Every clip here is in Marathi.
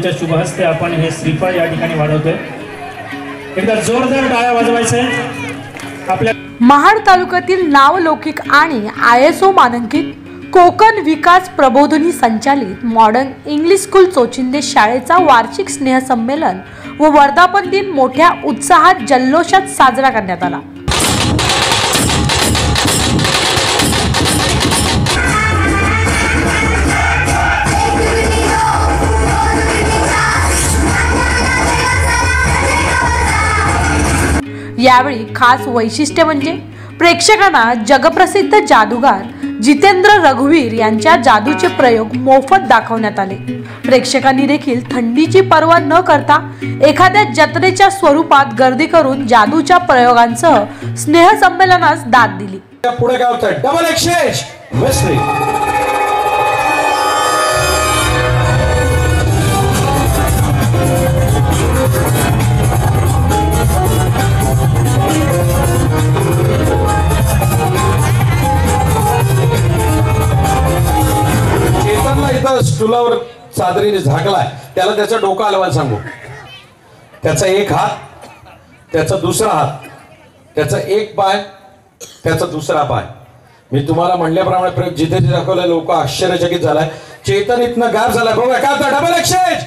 यांच्या शुभ हस्ते आपण हे श्रीफळ या ठिकाणी वाढवतोय. एकदा जोरदार डाळ्या वाजवायचंय आपल्या महाड तालुक्यातील नावलौकिक आणि आय एस ओ मानांकित कोकण विकास प्रबोधनी संचालित मॉडर्न इंग्लिश स्कूल चोचिंदे शाळेचा वार्षिक स्नेहसंमेलन व वर्धापन दिन मोठ्या उत्साहात जल्लोषात साजरा करण्यात आला. यावेळी खास वैशिष्ट्य म्हणजे प्रेक्षकांना जगप्रसिद्ध जादूगार जितेंद्र रघुवीर यांच्या जादूचे प्रयोग मोफत दाखवण्यात आले. प्रेक्षकांनी देखील थंडीची पर्वा न करता एखाद्या जत्रेच्या स्वरूपात गर्दी करून जादूच्या प्रयोगांसह स्नेहसंमेलनास दाद दिली. पुढे काय स्टुलावर चादरीने झाकलाय त्याला त्याचा डोकं हलवायला सांगू. त्याचा एक हात त्याचा दुसरा हात त्याचा एक पाय त्याचा दुसरा पाय. मी तुम्हाला म्हणल्याप्रमाणे प्रयोग जिथे जिथे दाखवलं लोक आश्चर्यचकित झालाय. चेतन इथनं गार झालाय. बघा काय डबल एक्सचेंज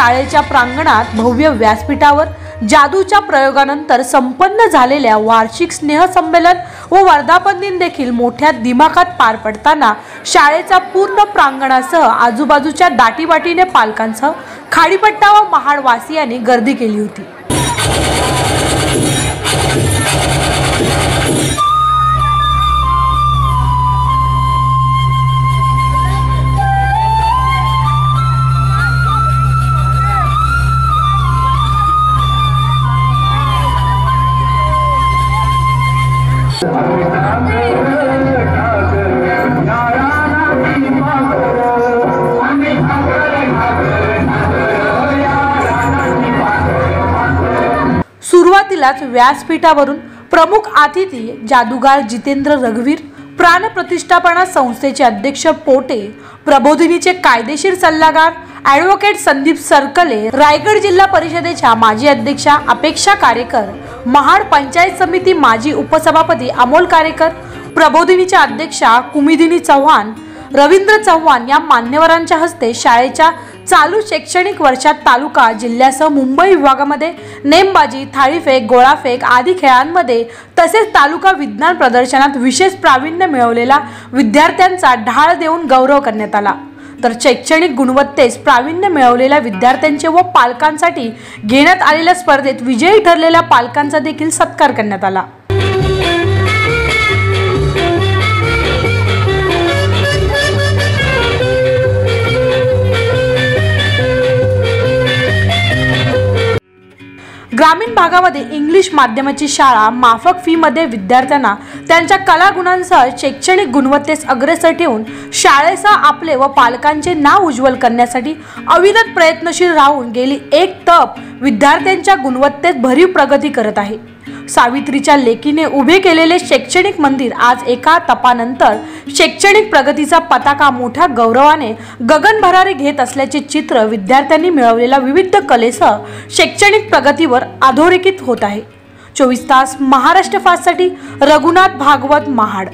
शाळेच्या प्रांगणात भव्य व्यासपीठावर जादूच्या प्रयोगानंतर संपन्न झालेल्या वार्षिक स्नेहसंमेलन व वर्धापन दिन देखील मोठ्या दिमाखात पार पडताना शाळेचा पूर्ण प्रांगणासह आजूबाजूच्या दाटीवाटीने पालकांसह खाडीपट्टा व महाडवासियांनी गर्दी केली होती. सुरुवातीलाच व्यासपीठावरून प्रमुख अतिथी जादूगार जितेंद्र रघुवीर प्राणप्रतिष्ठापना संस्थेचे अध्यक्ष पोटे प्रबोधिनीचे कायदेशीर सल्लागार ॲडव्होकेट संदीप सरकले रायगड जिल्हा परिषदेच्या माजी अध्यक्षा अपेक्षा कारेकर महाड पंचायत समिती माजी उपसभापती अमोल कारेकर प्रबोधिनीच्या अध्यक्षा कुमिदिनी चव्हाण रवींद्र चव्हाण या मान्यवरांच्या हस्ते शाळेच्या चालू शैक्षणिक वर्षात तालुका जिल्ह्यासह मुंबई विभागामध्ये नेमबाजी थाळीफेक गोळाफेक आदी खेळांमध्ये तसेच तालुका विज्ञान प्रदर्शनात विशेष प्रावीण्य मिळवलेला विद्यार्थ्यांचा ढाळ देऊन गौरव करण्यात आला. तर शैक्षणिक गुणवत्तेस प्रावीण्य मिळवलेल्या विद्यार्थ्यांचे व पालकांसाठी घेण्यात आलेल्या स्पर्धेत विजयी ठरलेल्या पालकांचा देखील सत्कार करण्यात आला. ग्रामीण भागामध्ये इंग्लिश माध्यमाची शाळा माफक फीमध्ये विद्यार्थ्यांना त्यांच्या कलागुणांसह शैक्षणिक गुणवत्तेस अग्रेसर ठेवून शाळेसह आपले व पालकांचे नाव उज्ज्वल करण्यासाठी अविरत प्रयत्नशील राहून गेली एक तप विद्यार्थ्यांच्या गुणवत्तेत भरीव प्रगती करत आहे. सावित्रीच्या लेकीने उभे केलेले शैक्षणिक मंदिर आज एका तपानंतर शैक्षणिक प्रगतीचा पताका मोठ्या गौरवाने गगनभरारी घेत असल्याचे चित्र विद्यार्थ्यांनी मिळवलेल्या विविध कलेसह शैक्षणिक प्रगतीवर अधोरेखित होत आहे. चोवीस तास महाराष्ट्र फास्टसाठी रघुनाथ भागवत महाड.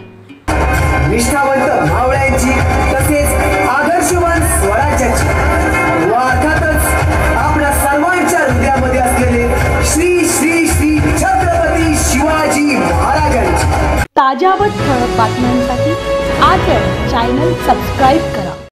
ताज्या व ठळक बातम्यांसाठी आज चॅनल सबस्क्राईब करा.